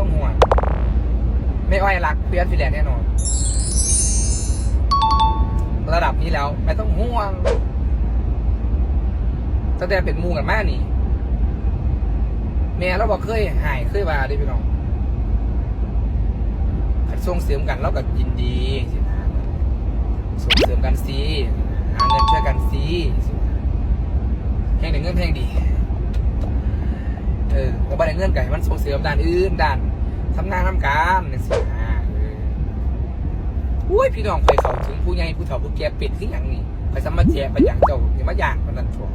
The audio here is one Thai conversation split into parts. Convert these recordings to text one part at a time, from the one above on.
ต้องห่วงไม่อ้อยรักเพื่อนฟิแลนแน่นอน ระดับนี้แล้ว ไม่ต้องห่วงตั้งแต่เป็นมูกันมากนี่ แม่เราบอกเคยหายเคยว่าได้พี่น้องขัดส่งเสริมกันเราก็ยินดีส่งเสริมกันสิหาเงินช่วยกันสิแห่งหนึ่งเงินแห่งดี เออแล้วบันเงินไก่มันส่งเสริมด้านอื่นด้านทำงานทำการนี่สิฮะเอออุ้ยพี่น้องเคยเข้าถึงผู้ใหญ่ผู้เฒ่าผู้แก่เป็ดที่อย่างนี้ไปสมัครแจกไปอย่างเจ้าอย่ามาอย่างมันนั่นชัว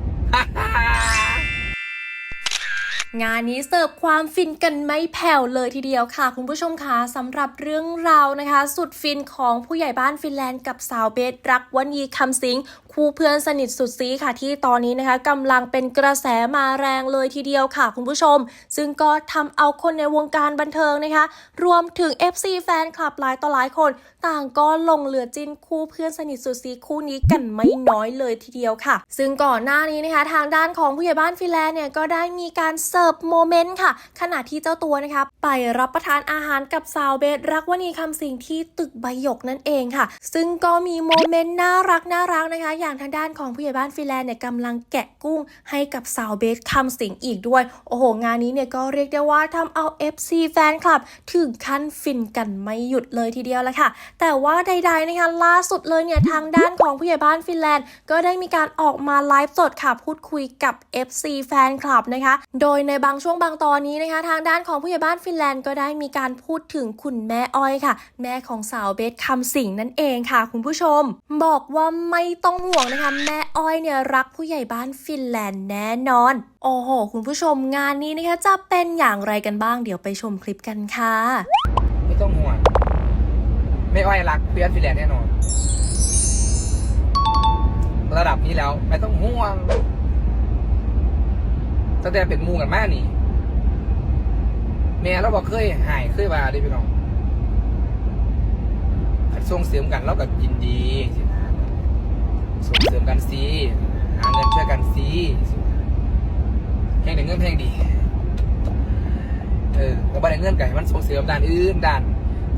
งานนี้เสิร์ฟความฟินกันไม่แผ่วเลยทีเดียวค่ะ คุณผู้ชมคะสำหรับเรื่องราวนะคะ สุดฟินของผู้ใหญ่บ้านฟินแลนด์กับสาวเบสรักวันยีคำสิงคู่เพื่อนสนิทสุดซีค่ะที่ตอนนี้นะคะกำลังเป็นกระแสมาแรงเลยทีเดียวค่ะ คุณผู้ชม ซึ่งก็ทำเอาคนในวงการบันเทิงนะคะ รวมถึง FC แฟนคลับหลายต่อหลายคน ต่างก็ลงเหลือจิ้นคู่เพื่อนสนิทสุดซีคู่นี้กันไม่น้อยเลยทีเดียวค่ะ ซึ่งก่อนหน้านี้นะคะ ทางด้านของผู้ใหญ่บ้านฟินแลนด์เนี่ยก็ได้มีการเสิร์ฟโมเมนต์ค่ะ ขณะที่เจ้าตัวนะคะ ไปรับประทานอาหารกับสาวเบสรักวณีคำสิงที่ตึกใบหยกนั่นเองค่ะ ซึ่งก็มีโมเมนต์น่ารักน่ารักนะคะ อย่างทางด้านของผู้ใหญ่บ้านฟินแลนด์เนี่ยกำลังแกะกุ้งให้กับสาวเบสคำสิงอีกด้วย โอ้โห งานนี้เนี่ยก็เรียกได้ว่าทำเอา FC แฟนคลับ ถึงขั้นฟินกันไม่หยุดเลยทีเดียวละค่ะ แต่ว่าใดๆนะคะล่าสุดเลยเนี่ยทางด้านของผู้ใหญ่บ้านฟินแลนด์ ก็ได้มีการออกมาไลฟ์สดค่ะพูดคุยกับ FC แฟนคลับนะคะ โดยในบางช่วงบางตอนนี้นะคะทางด้านของผู้ใหญ่บ้านฟินแลนด์ก็ได้มีการพูดถึงคุณแม่อ้อยค่ะ แม่ของสาวเบสคำสิงนั่นเองค่ะ คุณผู้ชม บอกว่าไม่ต้องห่วงนะคะแม่อ้อยเนี่ยรักผู้ใหญ่บ้านฟินแลนด์แน่นอน โอ้โห คุณผู้ชมงานนี้นะคะจะเป็นอย่างไรกันบ้างเดี๋ยวไปชมคลิปกันค่ะ ไม่ต้องห่วงไม่อ้อยรักเพื่อนฟินแลนด์แน่นอน ระดับนี้แล้วไม่ต้องห่วง ตั้งแต่เป็นมูกันมากนี่ แม่เราบอกเคยหายเคยว่าได้พี่น้องขัดส่งเสริมกันเราก็ยินดีสินะส่งเสริมกันสิหาเงินช่วยกันสิแห่งหนึ่งเงินแห่งดี เออแล้วบันเงินไก่มันส่งเสริมด้านอื่นด้าน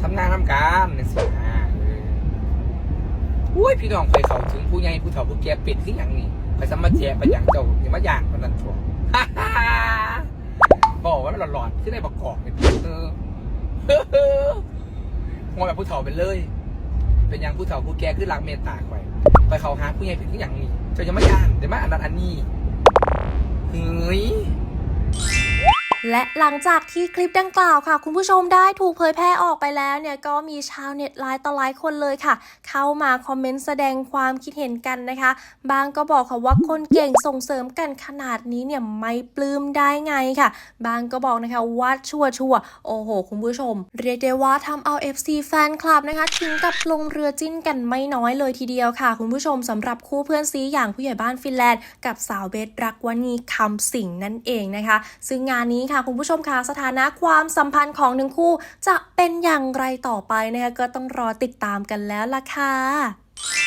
ทำงานทำการนี่สินะอออุ้ยพี่น้องเคยเข้าถึงผู้ใหญ่ผู้เฒ่าผู้แก่เป็ดที่อย่างนี้ไปสมัครแจไปอย่างเจ้าอย่ามาอย่างมันนั่นชัวบอกว่ามัน หลอดๆที่ในประกอบเป็นเออมองแบบผู้เฒ่าไปเลย เป็นอย่างผู้เฒ่าผู้แก่คือรักเมตตาคอยไปเขาหาผู้ใหญ่เป็นที่อย่างนี้จะยังไม่ย่านแต่มาอันนั้นอันนี้เฮ้ย และหลังจากที่คลิปดังกล่าวค่ะ คุณผู้ชมได้ถูกเผยแพร่ออกไปแล้วเนี่ยก็มีชาวเน็ตหลายต่อหลายคนเลยค่ะ เข้ามาคอมเมนต์แสดงความคิดเห็นกันนะคะ บางก็บอกค่ะว่าคนเก่งส่งเสริมกันขนาดนี้เนี่ยไม่ปลื้มได้ไงค่ะ บางก็บอกนะคะว่าชั่วชัวร์โอ้โห คุณผู้ชม เรียกได้ว่าทำเอา FC แฟนคลับนะคะถึงกับลงเรือจิ้นกันไม่น้อยเลยทีเดียวค่ะ คุณผู้ชมสำหรับคู่เพื่อนซีอย่างผู้ใหญ่บ้านฟินแลนด์ กับสาวเบสรักวณีคำสิงนั่นเองนะคะ ซึ่งงานนี้ค่ะคุณผู้ชมค่ะสถานะความสัมพันธ์ของหนึ่งคู่ จะเป็นอย่างไรต่อไปนะคะก็ต้องรอติดตามกันแล้วล่ะค่ะ